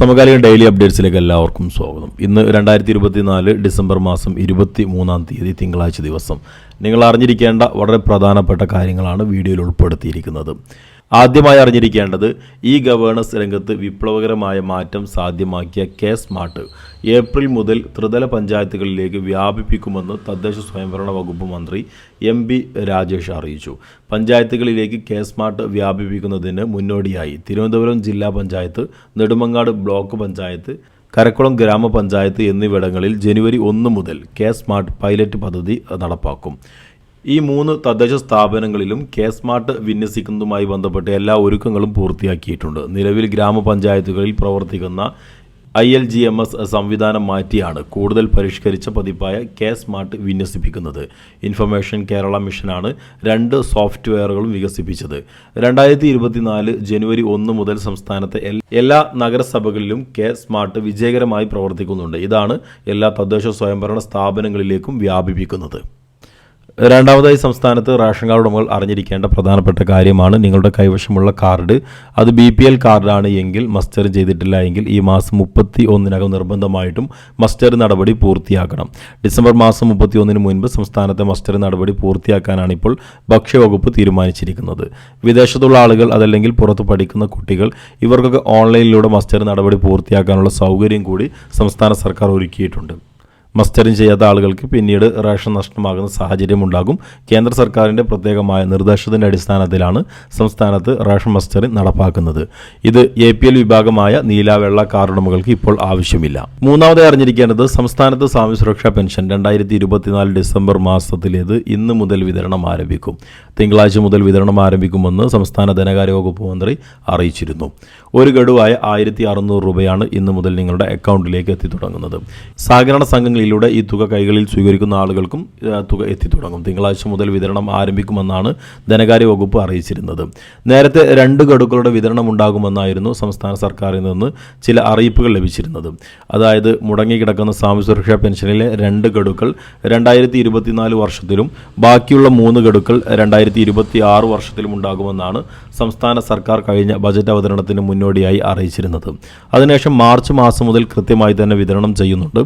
സമകാലിക ഡെയിലി അപ്ഡേറ്റ്സിലേക്ക് എല്ലാവർക്കും സ്വാഗതം. ഇന്ന് രണ്ടായിരത്തി ഇരുപത്തിനാല് ഡിസംബർ മാസം ഇരുപത്തി മൂന്നാം തീയതി തിങ്കളാഴ്ച ദിവസം. നിങ്ങൾ അറിഞ്ഞിരിക്കേണ്ട വളരെ പ്രധാനപ്പെട്ട കാര്യങ്ങളാണ് വീഡിയോയിൽ ഉൾപ്പെടുത്തിയിരിക്കുന്നത്. ആദ്യമായി അറിഞ്ഞിരിക്കേണ്ടത് ഈ ഗവേണൻസ് രംഗത്ത് വിപ്ലവകരമായ മാറ്റം സാധ്യമാക്കിയ കെ സ്മാർട്ട്. ഏപ്രിൽ മുതൽ ത്രിതല പഞ്ചായത്തുകളിലേക്ക് വ്യാപിപ്പിക്കുമെന്ന് തദ്ദേശ സ്വയംഭരണ വകുപ്പ് മന്ത്രി എം ബി രാജേഷ് അറിയിച്ചു. പഞ്ചായത്തുകളിലേക്ക് കെ സ്മാർട്ട് വ്യാപിപ്പിക്കുന്നതിന് മുന്നോടിയായി തിരുവനന്തപുരം ജില്ലാ പഞ്ചായത്ത് നെടുമങ്ങാട് ബ്ലോക്ക് പഞ്ചായത്ത് കരക്കുളം ഗ്രാമപഞ്ചായത്ത് എന്നിവിടങ്ങളിൽ ജനുവരി ഒന്ന് മുതൽ കെ സ്മാർട്ട് പൈലറ്റ് പദ്ധതി നടപ്പാക്കും. ഈ മൂന്ന് തദ്ദേശ സ്ഥാപനങ്ങളിലും കെ സ്മാർട്ട് വിന്യസിക്കുന്നതുമായി ബന്ധപ്പെട്ട് എല്ലാ ഒരുക്കങ്ങളും പൂർത്തിയാക്കിയിട്ടുണ്ട്. നിലവിൽ ഗ്രാമപഞ്ചായത്തുകളിൽ പ്രവർത്തിക്കുന്ന I L G M S സംവിധാനം മാറ്റിയാണ് കൂടുതൽ പരിഷ്കരിച്ച പതിപ്പായ കെ സ്മാർട്ട് വിന്യസിപ്പിക്കുന്നത്. ഇൻഫർമേഷൻ കേരള മിഷനാണ് രണ്ട് സോഫ്റ്റ്വെയറുകളും വികസിപ്പിച്ചത്. രണ്ടായിരത്തി ഇരുപത്തിനാല് ജനുവരി ഒന്ന് മുതൽ സംസ്ഥാനത്തെ എല്ലാ നഗരസഭകളിലും കെ സ്മാർട്ട് വിജയകരമായി പ്രവർത്തിക്കുന്നുണ്ട്. ഇതാണ് എല്ലാ തദ്ദേശ സ്വയംഭരണ സ്ഥാപനങ്ങളിലേക്കും വ്യാപിപ്പിക്കുന്നത്. രണ്ടാമതായി സംസ്ഥാനത്ത് റേഷൻ കാർഡ് ഉടമകൾ അറിഞ്ഞിരിക്കേണ്ട പ്രധാനപ്പെട്ട കാര്യമാണ് നിങ്ങളുടെ കൈവശമുള്ള കാർഡ്. അത് ബി പി എൽ കാർഡാണ് എങ്കിൽ മസ്റ്റർ ചെയ്തിട്ടില്ല എങ്കിൽ ഈ മാസം മുപ്പത്തി ഒന്നിനകം നിർബന്ധമായിട്ടും മസ്റ്റർ നടപടി പൂർത്തിയാക്കണം. ഡിസംബർ മാസം മുപ്പത്തി ഒന്നിന് മുൻപ് സംസ്ഥാനത്തെ മസ്റ്റർ നടപടി പൂർത്തിയാക്കാനാണ് ഇപ്പോൾ ഭക്ഷ്യവകുപ്പ് തീരുമാനിച്ചിരിക്കുന്നത്. വിദേശത്തുള്ള ആളുകൾ അതല്ലെങ്കിൽ പുറത്ത് പഠിക്കുന്ന കുട്ടികൾ ഇവർക്കൊക്കെ ഓൺലൈനിലൂടെ മസ്റ്റർ നടപടി പൂർത്തിയാക്കാനുള്ള സൗകര്യം കൂടി സംസ്ഥാന സർക്കാർ ഒരുക്കിയിട്ടുണ്ട്. മസ്റ്ററിംഗ് ചെയ്യാത്ത ആളുകൾക്ക് പിന്നീട് റേഷൻ നഷ്ടമാകുന്ന സാഹചര്യം ഉണ്ടാകും. കേന്ദ്ര സർക്കാരിന്റെ പ്രത്യേകമായ നിർദ്ദേശത്തിന്റെ അടിസ്ഥാനത്തിലാണ് സംസ്ഥാനത്ത് റേഷൻ മസ്റ്ററിംഗ് നടപ്പാക്കുന്നത്. ഇത് എ പി എൽ വിഭാഗമായ നീല വെള്ള ഇപ്പോൾ ആവശ്യമില്ല. മൂന്നാമതായി അറിഞ്ഞിരിക്കേണ്ടത് സംസ്ഥാനത്ത് സാമൂഹ്യ സുരക്ഷാ പെൻഷൻ രണ്ടായിരത്തി ഇരുപത്തിനാല് ഡിസംബർ മാസത്തിലേത് ഇന്ന് മുതൽ വിതരണം ആരംഭിക്കും. തിങ്കളാഴ്ച മുതൽ വിതരണം ആരംഭിക്കുമെന്ന് സംസ്ഥാന ധനകാര്യ വകുപ്പ് മന്ത്രി അറിയിച്ചിരുന്നു. ഒരു ഗഡുവായ ആയിരത്തി അറുന്നൂറ് രൂപയാണ് ഇന്ന് മുതൽ നിങ്ങളുടെ അക്കൗണ്ടിലേക്ക് എത്തി തുടങ്ങുന്നത് സഹകരണ സംഘങ്ങളിലൂടെ ഈ തുക കൈകളിൽ സ്വീകരിക്കുന്ന ആളുകൾക്കും തുക എത്തി തുടങ്ങും തിങ്കളാഴ്ച മുതൽ വിതരണം ആരംഭിക്കുമെന്നാണ് ധനകാര്യ വകുപ്പ് അറിയിച്ചിരുന്നത്. നേരത്തെ രണ്ട് ഗഡുക്കളുടെ വിതരണം ഉണ്ടാകുമെന്നായിരുന്നു സംസ്ഥാന സർക്കാരിൽ നിന്ന് ചില അറിയിപ്പുകൾ ലഭിച്ചിരുന്നത്. അതായത് മുടങ്ങിക്കിടക്കുന്ന സാമൂഹ്യ സുരക്ഷാ പെൻഷനിലെ രണ്ട് ഗഡുക്കൾ രണ്ടായിരത്തി ഇരുപത്തിനാല് വർഷത്തിലും ബാക്കിയുള്ള മൂന്ന് ഗഡുക്കൾ രണ്ടായിരത്തി ഇരുപത്തി ആറ് വർഷത്തിലും ഉണ്ടാകുമെന്നാണ് സംസ്ഥാന സർക്കാർ കഴിഞ്ഞ ബജറ്റ് അവതരണത്തിന് മുന്നോടിയായി അറിയിച്ചിരുന്നത്. അതിനുശേഷം മാർച്ച് മാസം മുതൽ കൃത്യമായി തന്നെ വിതരണം ചെയ്യുന്നുണ്ട്.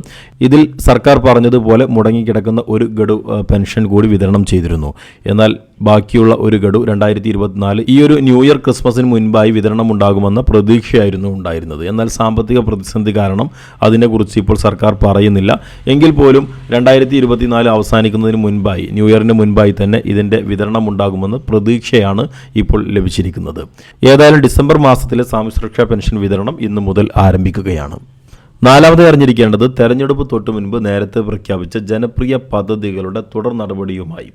ഇതിൽ സർക്കാർ പറഞ്ഞതുപോലെ മുടങ്ങിക്കിടക്കുന്ന ഒരു ഗഡു പെൻഷൻ കൂടി വിതരണം ചെയ്തിരുന്നു. എന്നാൽ ബാക്കിയുള്ള ഒരു ഗഡു രണ്ടായിരത്തി ഇരുപത്തിനാല് ഈ ഒരു ന്യൂ ഇയർ ക്രിസ്മസിന് മുൻപായി വിതരണം ഉണ്ടാകുമെന്ന പ്രതീക്ഷയായിരുന്നു ഉണ്ടായിരുന്നത്. എന്നാൽ സാമ്പത്തിക പ്രതിസന്ധി കാരണം അതിനെക്കുറിച്ച് ഇപ്പോൾ സർക്കാർ പറയുന്നില്ല. എങ്കിൽ പോലും രണ്ടായിരത്തി ഇരുപത്തിനാല് അവസാനിക്കുന്നതിന് മുൻപായി ന്യൂ ഇയറിന് മുൻപായി തന്നെ ഇതിന്റെ വിതരണം ഉണ്ടാകുമെന്ന പ്രതീക്ഷയാണ് ഇപ്പോൾ ലഭിച്ചിരിക്കുന്നത്. ഏതായാലും ഡിസംബർ മാസത്തിലെ സാമൂഹ്യ സുരക്ഷാ പെൻഷൻ വിതരണം ഇന്ന് മുതൽ ആരംഭിക്കുകയാണ്. നാലാമത് അറിഞ്ഞിരിക്കേണ്ടത് തെരഞ്ഞെടുപ്പ് തൊട്ടു മുൻപ് നേരത്തെ പ്രഖ്യാപിച്ച ജനപ്രിയ പദ്ധതികളുടെ തുടർ നടപടിയുമായി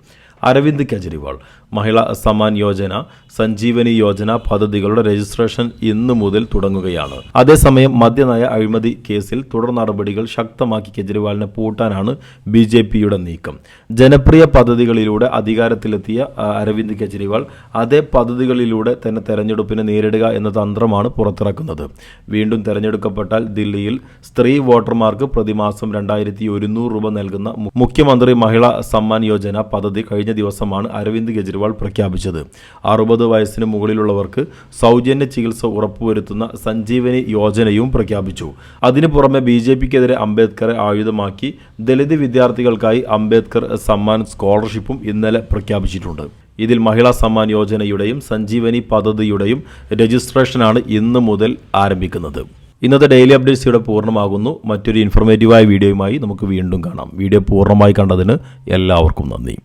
അരവിന്ദ് കെജ്രിവാൾ. മഹിളാ സമാൻ യോജന സഞ്ജീവനി യോജന പദ്ധതികളുടെ രജിസ്ട്രേഷൻ ഇന്നു മുതൽ തുടങ്ങുകയാണ്. അതേസമയം മദ്യനയ അഴിമതി കേസിൽ തുടർ നടപടികൾ ശക്തമാക്കി കെജ്രിവാളിനെ പൂട്ടാനാണ് ബി ജെ പിയുടെ നീക്കം. ജനപ്രിയ പദ്ധതികളിലൂടെ അധികാരത്തിലെത്തിയ അരവിന്ദ് കെജ്രിവാൾ അതേ പദ്ധതികളിലൂടെ തന്നെ തെരഞ്ഞെടുപ്പിനെ നേരിടുക എന്ന തന്ത്രമാണ് പുറത്തിറക്കുന്നത്. വീണ്ടും തെരഞ്ഞെടുക്കപ്പെട്ടാൽ ദില്ലിയിൽ സ്ത്രീ വോട്ടർമാർക്ക് പ്രതിമാസം രണ്ടായിരത്തി ഒരുന്നൂറ് രൂപ നൽകുന്ന മുഖ്യമന്ത്രി മഹിളാ സമ്മാൻ യോജന പദ്ധതി കഴിഞ്ഞ ദിവസമാണ് അരവിന്ദ് കെജ്രിവാൾ പ്രഖ്യാപിച്ചത്. അറുപത് വയസ്സിന് മുകളിലുള്ളവർക്ക് സൗജന്യ ചികിത്സ ഉറപ്പുവരുത്തുന്ന സഞ്ജീവനി യോജനയും പ്രഖ്യാപിച്ചു. അതിനു പുറമെ ബി ജെ പിക്കെതിരെ അംബേദ്കറെ ആയുധമാക്കി ദളിത് വിദ്യാർത്ഥികൾക്കായി അംബേദ്കർ സമ്മാൻ സ്കോളർഷിപ്പും ഇന്നലെ പ്രഖ്യാപിച്ചിട്ടുണ്ട്. ഇതിൽ മഹിളാ സമ്മാൻ യോജനയുടെയും സഞ്ജീവനി പദ്ധതിയുടെയും രജിസ്ട്രേഷനാണ് ഇന്ന് മുതൽ ആരംഭിക്കുന്നത്. ഇന്നത്തെ ഡെയിലി അപ്ഡേറ്റ്സ് ഇവിടെ പൂർണമാകുന്നു. മറ്റൊരു ഇൻഫോർമേറ്റീവായ വീഡിയോയുമായി നമുക്ക് വീണ്ടും കാണാം. വീഡിയോ പൂർണമായി കണ്ടതിന് എല്ലാവർക്കും നന്ദി.